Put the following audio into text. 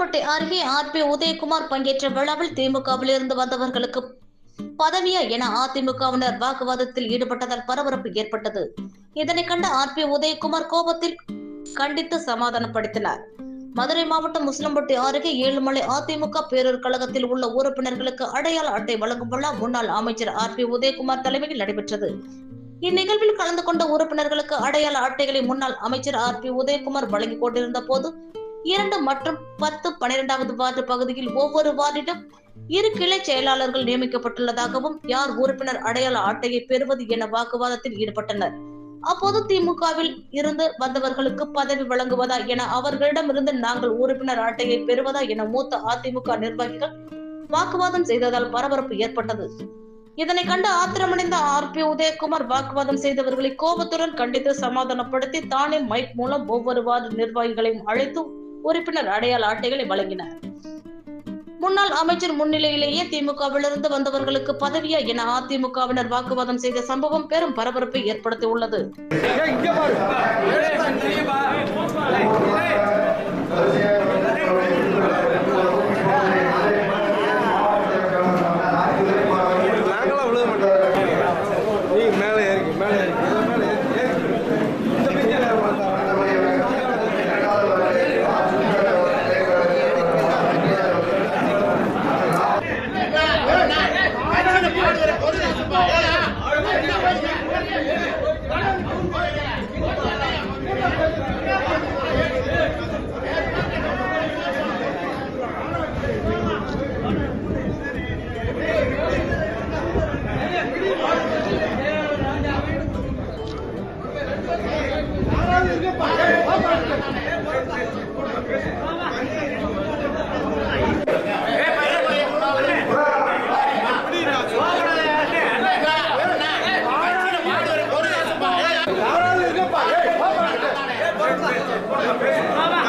அருகே R B Udhayakumar பங்கேற்ற விழாவில் திமுகவில் இருந்து வந்தவர்களுக்கு பதவியா என அதிமுகவினர் வாக்குவாதத்தில் ஈடுபட்டதால் பரபரப்பு ஏற்பட்டது. இதனை கண்ட ஆர் பி உதயகுமார் கோபத்தில் கண்டித்து சமாதானப்படுத்தினார் மதுரை மாவட்டம் முஸ்லம்பட்டி அருகே ஏழுமலை அதிமுக பேரூர் கழகத்தில் உள்ள உறுப்பினர்களுக்கு அடையாள அட்டை வழங்கும் விழா முன்னாள் அமைச்சர் ஆர் பி உதயகுமார் தலைமையில் நடைபெற்றது. இந்நிகழ்வில் கலந்து கொண்ட உறுப்பினர்களுக்கு அடையாள அட்டைகளை முன்னாள் அமைச்சர் ஆர் பி உதயகுமார் வழங்கிக் கொண்டிருந்த போது இரண்டு மற்றும் பத்து பனிரெண்டாவது வார்டு பகுதியில் ஒவ்வொரு வார்டிலும் இரு கிளை செயலாளர்கள் நியமிக்கப்பட்டுள்ளதாகவும் யார் உறுப்பினர் அடையாள அட்டையை பெறுவது என வாக்குவாதத்தில் ஈடுபட்டனர். அப்போது திமுகவில் இருந்து வந்தவர்களுக்கு பதவி வழங்குவதா என அவர்களிடமிருந்து நாங்கள் உறுப்பினர் அட்டையை பெறுவதா என மூத்த அதிமுக நிர்வாகிகள் வாக்குவாதம் செய்ததால் பரபரப்பு ஏற்பட்டது. இதனை கண்டு ஆத்திரமடைந்த ஆர். பி. உதயகுமார் வாக்குவாதம் செய்தவர்களை கோபத்துடன் கண்டித்து சமாதானப்படுத்தி தானே மைக் மூலம் ஒவ்வொரு வார்டு நிர்வாகிகளையும் அழைத்து உறுப்பினர் அடையாள அட்டைகளை வழங்கினார். முன்னாள் அமைச்சர் முன்னிலையிலேயே திமுகவிலிருந்து வந்தவர்களுக்கு பதவியா என அதிமுகவினர் வாக்குவாதம் செய்த சம்பவம் பெரும் பரபரப்பை ஏற்படுத்தியுள்ளது. மாமா